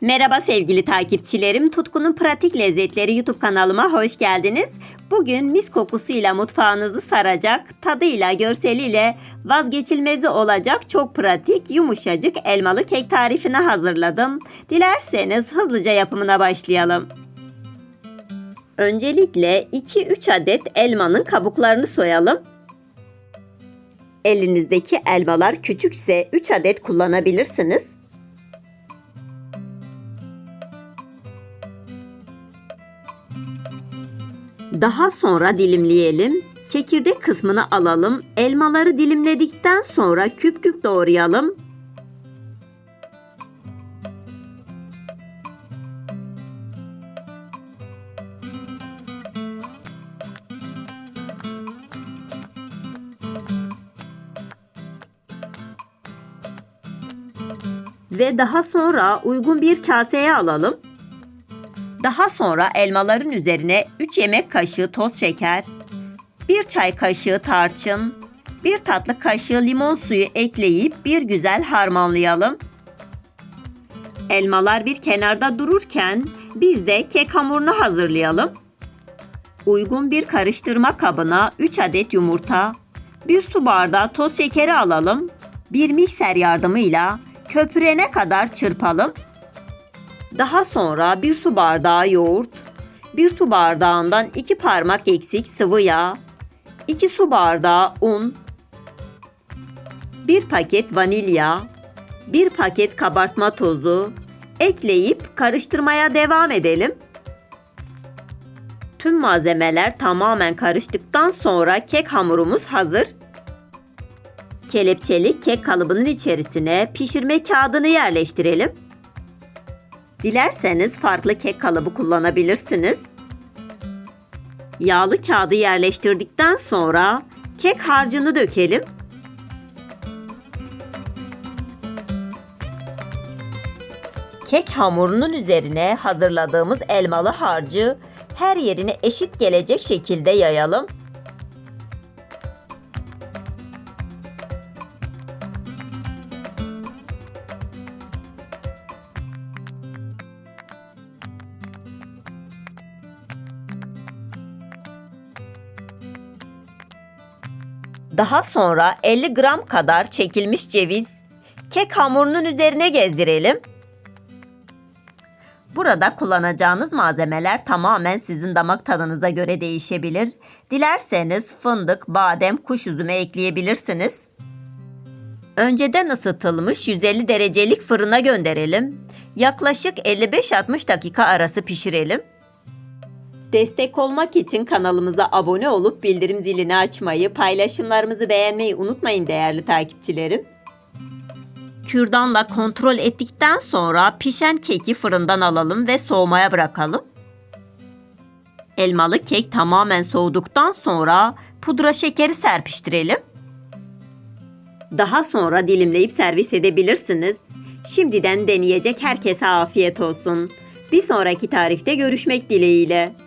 Merhaba sevgili takipçilerim. Tutkunun Pratik Lezzetleri YouTube kanalıma hoş geldiniz. Bugün mis kokusuyla mutfağınızı saracak, tadıyla, görseliyle vazgeçilmezi olacak çok pratik, yumuşacık elmalı kek tarifini hazırladım. Dilerseniz hızlıca yapımına başlayalım. Öncelikle 2-3 adet elmanın kabuklarını soyalım. Elinizdeki elmalar küçükse 3 adet kullanabilirsiniz. Daha sonra dilimleyelim. Çekirdek kısmını alalım. Elmaları dilimledikten sonra küp küp doğrayalım. Ve daha sonra uygun bir kaseye alalım. Daha sonra elmaların üzerine 3 yemek kaşığı toz şeker, 1 çay kaşığı tarçın, 1 tatlı kaşığı limon suyu ekleyip bir güzel harmanlayalım. Elmalar bir kenarda dururken biz de kek hamurunu hazırlayalım. Uygun bir karıştırma kabına 3 adet yumurta, 1 su bardağı toz şekeri alalım. Bir mikser yardımıyla köpürene kadar çırpalım. Daha sonra bir su bardağı yoğurt, bir su bardağından iki parmak eksik sıvı yağ, iki su bardağı un, bir paket vanilya, bir paket kabartma tozu ekleyip karıştırmaya devam edelim. Tüm malzemeler tamamen karıştıktan sonra kek hamurumuz hazır. Kelepçeli kek kalıbının içerisine pişirme kağıdını yerleştirelim. Dilerseniz farklı kek kalıbı kullanabilirsiniz. Yağlı kağıdı yerleştirdikten sonra kek harcını dökelim. Kek hamurunun üzerine hazırladığımız elmalı harcı her yerine eşit gelecek şekilde yayalım. Daha sonra 50 gram kadar çekilmiş ceviz kek hamurunun üzerine gezdirelim. Burada kullanacağınız malzemeler tamamen sizin damak tadınıza göre değişebilir. Dilerseniz fındık, badem, kuş üzümü ekleyebilirsiniz. Önceden ısıtılmış 150 derecelik fırına gönderelim. Yaklaşık 55-60 dakika arası pişirelim. Destek olmak için kanalımıza abone olup bildirim zilini açmayı, paylaşımlarımızı beğenmeyi unutmayın değerli takipçilerim. Kürdanla kontrol ettikten sonra pişen keki fırından alalım ve soğumaya bırakalım. Elmalı kek tamamen soğuduktan sonra pudra şekeri serpiştirelim. Daha sonra dilimleyip servis edebilirsiniz. Şimdiden deneyecek herkese afiyet olsun. Bir sonraki tarifte görüşmek dileğiyle.